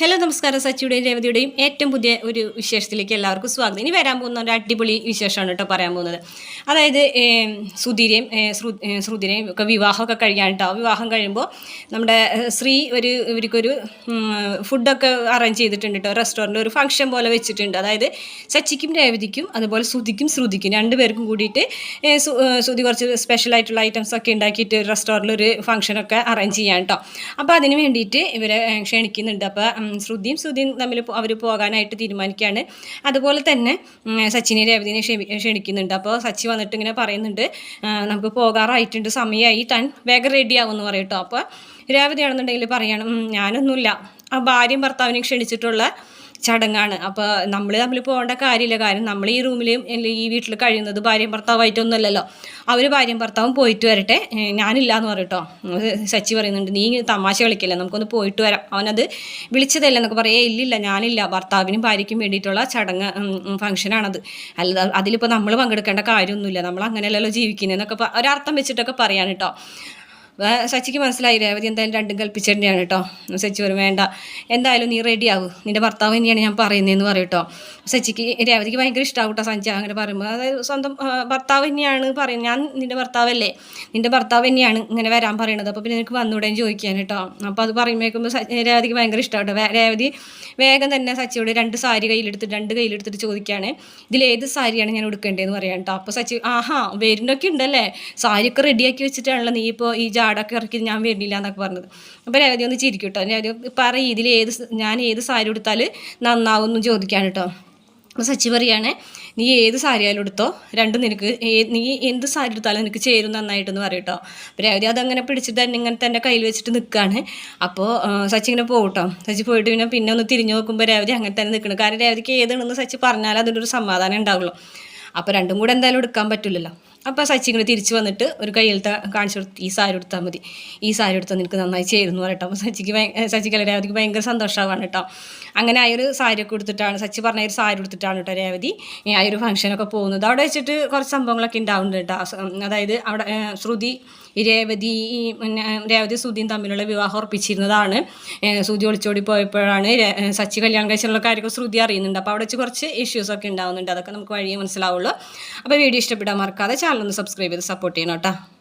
Hello നമസ്കാരം. സച്ചിയുടെയും രേവതിയുടെയും ഏറ്റവും പുതിയ ഒരു വിശേഷത്തിലേക്ക് എല്ലാവർക്കും സ്വാഗതം. ഇനി വരാൻ പോകുന്ന ഒരു അടിപൊളി വിശേഷമാണ് കേട്ടോ പറയാൻ പോകുന്നത്. അതായത് സുധീരയും ശ്രുതിരെയും ഒക്കെ വിവാഹമൊക്കെ കഴിയാൻ കേട്ടോ. വിവാഹം കഴിയുമ്പോൾ നമ്മുടെ ശ്രീ ഒരു ഇവർക്കൊരു ഫുഡൊക്കെ അറേഞ്ച് ചെയ്തിട്ടുണ്ട് കേട്ടോ. റെസ്റ്റോറന്റ് ഒരു ഫംഗ്ഷൻ പോലെ വെച്ചിട്ടുണ്ട്. അതായത് സച്ചിക്കും രേവതിക്കും അതുപോലെ ശ്രുതിക്കും ശ്രുതിക്കും രണ്ടുപേർക്കും കൂടിയിട്ട് സുധി കുറച്ച് സ്പെഷ്യൽ ആയിട്ടുള്ള ഐറ്റംസ് ഒക്കെ ഉണ്ടാക്കിയിട്ട് റെസ്റ്റോറന്റിൽ ഒരു ഫംഗ്ഷനൊക്കെ അറേഞ്ച് ചെയ്യാൻ കേട്ടോ. അപ്പോൾ അതിന് വേണ്ടിയിട്ട് ഇവരെ ക്ഷണിക്കുന്നുണ്ട്. അപ്പോൾ ശ്രുതിയും ശ്രുതിയും തമ്മിൽ അവർ പോകാനായിട്ട് തീരുമാനിക്കുകയാണ്. അതുപോലെ തന്നെ സച്ചിനെ രേവതിനെ ക്ഷണിക്കുന്നുണ്ട്. അപ്പോൾ സച്ചി വന്നിട്ട് ഇങ്ങനെ പറയുന്നുണ്ട് നമുക്ക് പോകാറായിട്ടുണ്ട് സമയമായി താൻ വേഗം റെഡി ആവുമെന്ന് പറയും കേട്ടോ അപ്പോൾ രേവതിയാണെന്നുണ്ടെങ്കിൽ പറയണം "ഉം, ഞാനൊന്നുമില്ല. ആ ഭാര്യയും ഭർത്താവിനെ ക്ഷണിച്ചിട്ടുള്ള ചടങ്ങാണ്. അപ്പോൾ നമ്മൾ തമ്മിൽ പോകേണ്ട കാര്യമില്ല. കാരണം നമ്മൾ ഈ റൂമിൽ ഈ വീട്ടിൽ കഴിയുന്നത് ഭാര്യയും ഭർത്താവായിട്ടൊന്നുമല്ലല്ലോ അവർ ഭാര്യയും ഭർത്താവും പോയിട്ട് വരട്ടെ. ഞാനില്ല എന്ന് പറയട്ടോ സച്ചി പറയുന്നുണ്ട് നീ തമാശ കളിക്കില്ല? നമുക്കൊന്ന് പോയിട്ട് വരാം. അവനത് വിളിച്ചതല്ല എന്നൊക്കെ പറയേ. ഇല്ലില്ല ഞാനില്ല. ഭർത്താവിനും ഭാര്യയ്ക്കും വേണ്ടിയിട്ടുള്ള ചടങ്ങ് ഫംഗ്ഷനാണത്. അല്ല അതിലിപ്പോൾ നമ്മൾ പങ്കെടുക്കേണ്ട കാര്യമൊന്നുമില്ല. നമ്മൾ അങ്ങനെയല്ലല്ലോ ജീവിക്കുന്നതെന്നൊക്കെ ഒരർത്ഥം വെച്ചിട്ടൊക്കെ പറയാൻ കേട്ടോ സച്ചിക്ക് മനസ്സിലായി രേവതി എന്തായാലും രണ്ടും കൽപ്പിച്ചു തന്നെയാണ് കേട്ടോ ശശി പറയും വേണ്ട. എന്തായാലും നീ റെഡി ആവും. നിന്റെ ഭർത്താവ് തന്നെയാണ് ഞാൻ പറയുന്നതെന്ന് പറയും കേട്ടോ സച്ചിക്ക് രേവതിക്ക് ഭയങ്കര ഇഷ്ടമാവും കേട്ടോ സഞ്ജ അങ്ങനെ പറയുമ്പോൾ അതായത് സ്വന്തം ഭർത്താവ് തന്നെയാണ് പറയുന്നത്. ഞാൻ നിന്റെ ഭർത്താവല്ലേ? നിന്റെ ഭർത്താവ് തന്നെയാണ് ഇങ്ങനെ വരാൻ പറയണത്. അപ്പോൾ പിന്നെ എനിക്ക് വന്നൂടെ ചോദിക്കാൻ കേട്ടോ അപ്പോൾ അത് പറയുമ്പോഴേക്കുമ്പോൾ രേവതിക്ക് ഭയങ്കര ഇഷ്ടമാട്ടോ രേവതി വേഗം തന്നെ സച്ചിയോട് രണ്ട് സാരി കയ്യിലെടുത്തിട്ട് രണ്ട് കയ്യിലെടുത്തിട്ട് ചോദിക്കുകയാണ് ഇതിലേത് സാരിയാണ് ഞാൻ ഉടുക്കേണ്ടതെന്ന് പറയാം കേട്ടോ അപ്പോൾ സച്ചി ആഹാ വരുന്നൊക്കെ ഉണ്ടല്ലേ? സാരിയൊക്കെ റെഡിയാക്കി വെച്ചിട്ടാണല്ലോ നീ ഇപ്പോൾ ഈ ജാടൊക്കെ ഇറക്കി ഞാൻ വരുന്നില്ല എന്നൊക്കെ പറഞ്ഞത്. അപ്പോൾ രേവതി ഒന്ന് ചിരിക്കും കേട്ടോ രേവതി പറയും ഇതിൽ ഏത് ഞാൻ ഏത് സാരി ഉടുത്താൽ നന്നാവും എന്ന് ചോദിക്കാൻ കേട്ടോ അപ്പോൾ സച്ചി പറയാണ് നീ ഏത് സാരി ആയാലും എടുത്തോ രണ്ടും നിനക്ക് നീ എന്ത് സാരി എടുത്താലും നിനക്ക് ചേരും നന്നായിട്ടെന്ന് പറയും കേട്ടോ അപ്പോൾ രേവതി അതങ്ങനെ പിടിച്ചിട്ട് തന്നെ ഇങ്ങനെ തന്നെ കയ്യിൽ വെച്ചിട്ട് നിൽക്കുകയാണ് അപ്പോൾ ആ, സച്ചി ഇങ്ങനെ പോകും കേട്ടോ സച്ചി പോയിട്ട് പിന്നെ പിന്നെ ഒന്ന് തിരിഞ്ഞു നോക്കുമ്പോൾ രേവതി അങ്ങനെ തന്നെ നിൽക്കണം കാരണം രേവതിക്ക് ഏതാണെന്ന് സച്ചി പറഞ്ഞാൽ അതിന്റെ ഒരു സമാധാനം ഉണ്ടാവുള്ളൂ. അപ്പോൾ രണ്ടും കൂടെ എന്തായാലും എടുക്കാൻ പറ്റില്ലല്ലോ അപ്പോൾ സച്ചി ഇങ്ങനെ തിരിച്ച് വന്നിട്ട് ഒരു കയ്യിലത്തെ കാണിച്ചു കൊടുത്ത് ഈ സാരി എടുത്താൽ മതി. ഈ സാരി എടുത്താൽ നിനക്ക് നന്നായി ചേരുന്നു പറയട്ടോ. അപ്പോൾ സച്ചിക്ക് സച്ചിക്ക് രേവതിക്ക് ഭയങ്കര സന്തോഷമാവാണ് കേട്ടോ. അങ്ങനെ ആ ഒരു സാരിയൊക്കെ കൊടുത്തിട്ടാണ് സച്ചി പറഞ്ഞ ഒരു സാരി കൊടുത്തിട്ടാണ് കേട്ടോ രേവതി ആ ഒരു ഫംഗ്ഷനൊക്കെ പോകുന്നത്. അവിടെ വെച്ചിട്ട് കുറച്ച് സംഭവങ്ങളൊക്കെ ഉണ്ടാവുന്നുണ്ട് കേട്ടോ. അതായത് അവിടെ ശ്രുതി ഈ രേവതി രേവതി സുധിയും തമ്മിലുള്ള വിവാഹം ഉറപ്പിച്ചിരുന്നതാണ്. സുധി ഒളിച്ചോടി പോയപ്പോഴാണ് സച്ചി കല്യാണം കഴിച്ചുള്ള കാര്യങ്ങൾ ശ്രുതി അറിയുന്നുണ്ട്. അപ്പോൾ അവിടെ വെച്ച് കുറച്ച് ഇഷ്യൂസൊക്കെ ഉണ്ടാവുന്നുണ്ട്. അതൊക്കെ നമുക്ക് വഴിയേ മനസ്സിലാവുള്ളൂ. അപ്പോൾ വീഡിയോ ഇഷ്ടപ്പെടാൻ മറക്കാതെ ചാനൽ ഒന്ന് സബ്സ്ക്രൈബ് ചെയ്ത് സപ്പോർട്ട് ചെയ്യണം കേട്ടോ.